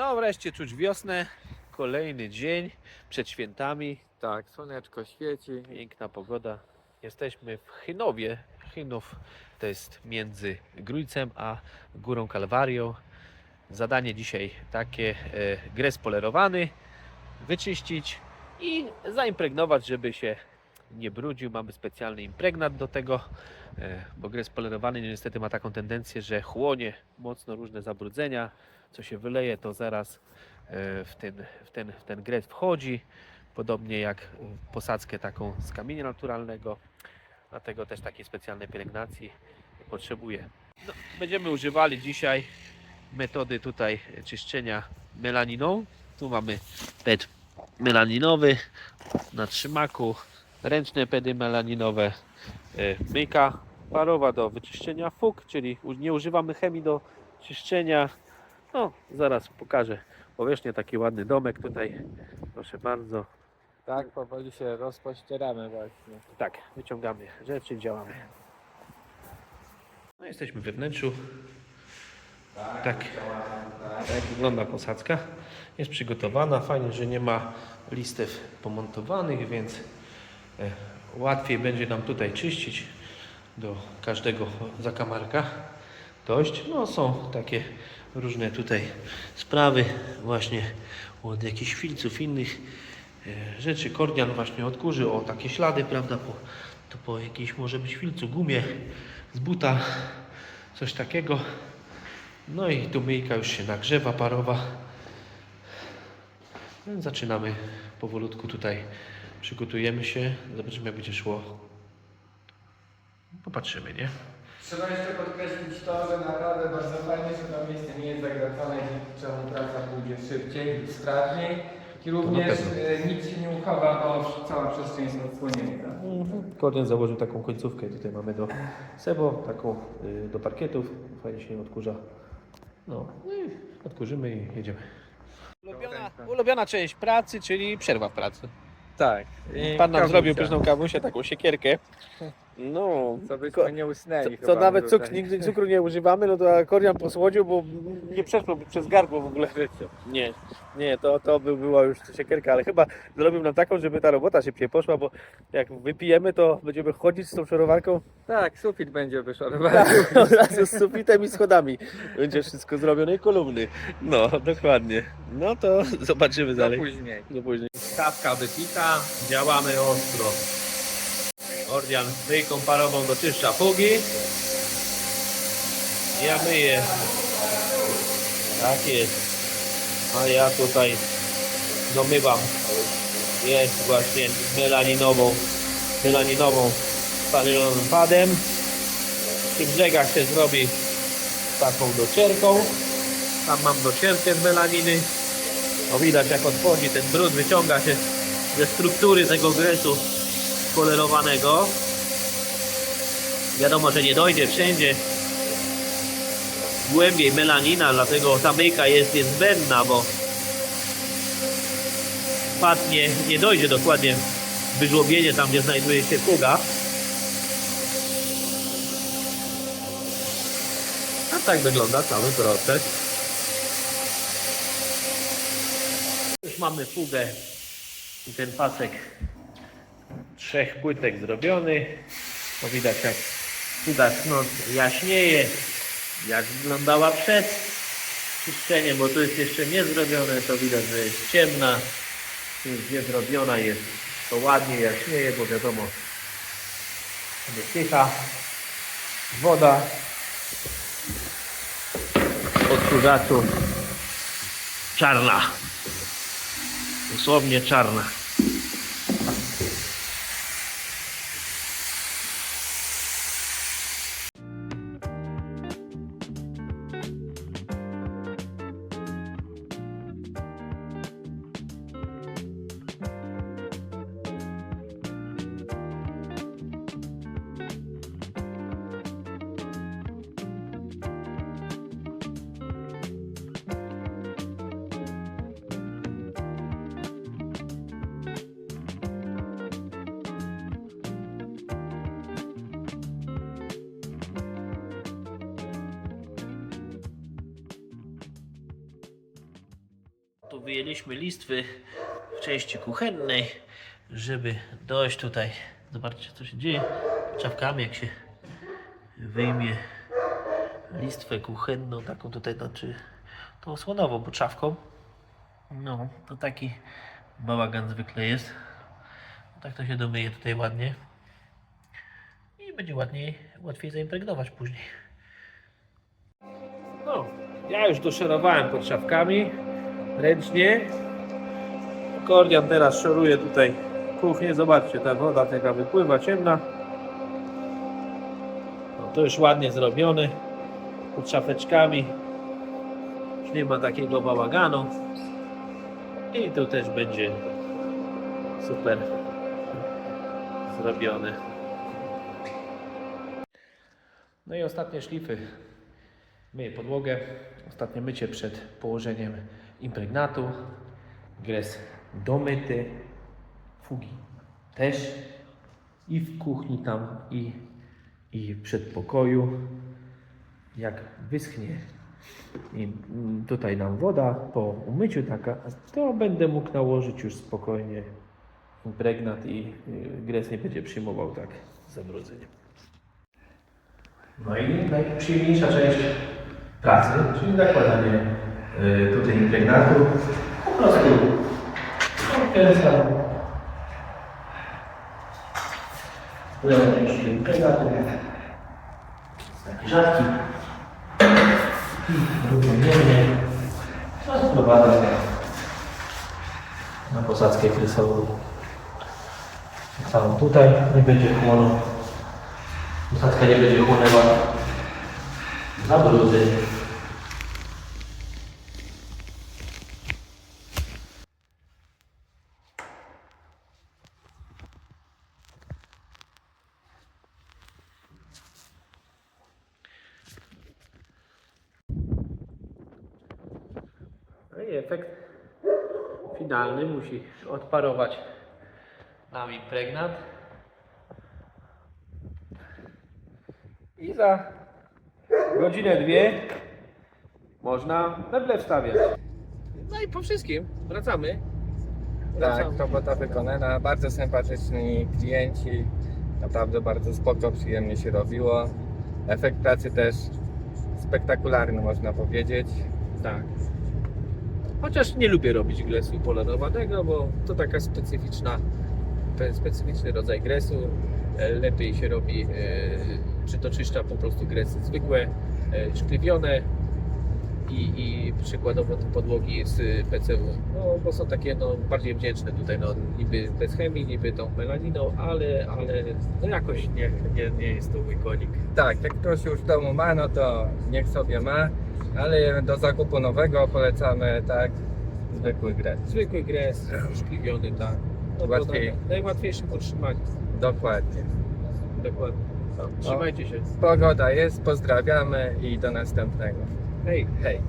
No wreszcie czuć wiosnę. Kolejny dzień przed świętami. Tak, słoneczko świeci. Piękna pogoda. Jesteśmy w Chynowie. Chynów to jest między Grójcem a Górą Kalwarią. Zadanie dzisiaj takie, e, gres polerowany, wyczyścić i zaimpregnować, żeby się nie brudził. Mamy specjalny impregnat do tego, e, bo gres polerowany niestety ma taką tendencję, że chłonie mocno różne zabrudzenia. Co się wyleje, to zaraz e, w ten, w ten, w ten gres wchodzi. Podobnie jak posadzkę taką z kamienia naturalnego. Dlatego też takiej specjalnej pielęgnacji potrzebuje. No, będziemy używali dzisiaj metody tutaj czyszczenia melaniną. Tu mamy ped melaninowy na trzymaku, ręczne pedy melaninowe, e, myjka parowa do wyczyszczenia fug, czyli nie używamy chemii do czyszczenia. No, zaraz pokażę powierzchnię, taki ładny domek tutaj, proszę bardzo. Tak, powoli się rozpościeramy właśnie. Tak, wyciągamy rzeczy, działamy. No jesteśmy we wnętrzu. Tak, tak wygląda posadzka. Jest przygotowana. Fajnie, że nie ma listew pomontowanych, więc e, łatwiej będzie nam tutaj czyścić do każdego zakamarka dojść. No są takie różne tutaj sprawy właśnie od jakichś filców innych e, rzeczy. Kordian właśnie odkurzy o takie ślady, prawda, po, to po jakiejś może być filcu, gumie z buta, coś takiego. No i tu myjka już się nagrzewa, parowa. No, zaczynamy powolutku tutaj, przygotujemy się, zobaczymy jak będzie szło. Popatrzymy, nie? Trzeba jeszcze podkreślić to, że naprawdę bardzo fajnie, że to miejsce nie jest zagracone, dzięki czemu praca pójdzie szybciej, sprawniej. I również e, nic się nie uchowa, bo cała przestrzeń jest odsłonięta. Kordian założył taką końcówkę, tutaj mamy do sebo, taką y, do parkietów, fajnie się nie odkurza. No i odkurzymy i jedziemy. Ulubiona, ulubiona część pracy, czyli przerwa w pracy. Tak. Pan nam zrobił pyszną kawusię, taką siekierkę. No, Co ko- byśmy nie usnęli co, co chyba nawet tutaj. cukru, nigdy cukru nie używamy, no to akordian posłodził, bo nie przeszło przez gardło w ogóle życie. Nie, nie, to, to by była już siekierka, ale chyba zrobił nam taką, żeby ta robota szybciej poszła, bo jak wypijemy, to będziemy chodzić z tą szorowarką Tak, sufit będzie wyszorowany. od razu z sufitem i schodami. Będzie wszystko zrobione i kolumny. No, dokładnie. No to zobaczymy Do dalej. później. Do później. Stawka wypita, działamy ostro. Ordian myjką parową doczyszcza fugi. Ja myję. Tak jest. A ja tutaj domywam. Jest właśnie melaninową, melaninową sparylonym padem. Tych brzegach się zrobi taką docierką. Tam mam docierkę z melaniny. No widać jak odchodzi ten brud, wyciąga się ze struktury tego gresu polerowanego. Wiadomo, że nie dojdzie wszędzie głębiej melanina, dlatego ta jest niezbędna, bo pad nie, dojdzie dokładnie wyżłobienie tam, gdzie znajduje się fuga. A tak wygląda cały proces. Już mamy fugę i ten pasek trzech płytek zrobiony. To widać jak fuga snot jaśnieje, jak wyglądała przed czyszczeniem, bo tu jest jeszcze nie zrobione, to widać, że jest ciemna. Tu jest nie zrobiona, jest to ładnie jaśnieje, bo wiadomo, wysycha woda odkurzaczu czarna. Dosłownie czarna. Wyjęliśmy listwy w części kuchennej, żeby dojść tutaj. Zobaczcie, co się dzieje. Czapkami, jak się wyjmie listwę kuchenną, taką tutaj, znaczy tą słonową, bo czawką. No, to taki bałagan zwykle jest. Tak to się domyje tutaj ładnie. I będzie ładniej, łatwiej zaimpregnować później. No, ja już doszerowałem pod szafkami ręcznie. Kordian teraz szoruje tutaj kuchnię. Zobaczcie, ta woda taka wypływa ciemna. No, to już ładnie zrobione. Pod szafeczkami. Już nie ma takiego bałaganu. I tu też będzie super zrobione. No i ostatnie szlify. Myję podłogę. Ostatnie mycie przed położeniem impregnatu. Gres domyty. Fugi też. I w kuchni tam, i, i w przedpokoju. Jak wyschnie i mm, tutaj nam woda po umyciu taka, to będę mógł nałożyć już spokojnie impregnat i y, gres nie będzie przyjmował tak zabrudzenia. No i najprzyjemniejsza część pracy, czyli nakładanie tutaj impregnatu. Po prostu odkręcam. Lewa część impregnatu. Taki rzadki. Równomiernie rozprowadzam na posadzkę krysołu. Tak samo tutaj nie będzie chłonął. Posadzka nie będzie chłonęła zabrudzeń. No i efekt finalny musi odparować nam impregnat. I za godzinę, dwie można meble wstawiać. No i po wszystkim wracamy. Tak, robota wykonana, bardzo sympatyczni klienci, naprawdę bardzo spoko, przyjemnie się robiło. Efekt pracy też spektakularny można powiedzieć. Tak. Chociaż nie lubię robić gresu polerowanego, bo to taka specyficzna, pe- specyficzny rodzaj gresu. E, Lepiej się robi, e, czy to czyszcza po prostu gresy zwykłe, e, szkliwione i, i przykładowo te podłogi z PCU, no bo są takie no, bardziej wdzięczne tutaj, no niby bez chemii, niby tą melaniną, ale, ale no jakoś nie, nie, nie jest to mój konik. Tak, jak ktoś już domu ma, no to niech sobie ma, ale do zakupu nowego polecamy tak zwykły gres. Zwykły gres, szkliwiony, tak. No Łatwiej. naj- najłatwiejszy w utrzymaniu. Dokładnie. Dokładnie. Trzymajcie się. Pogoda jest, pozdrawiamy i do następnego. Hej. Hej!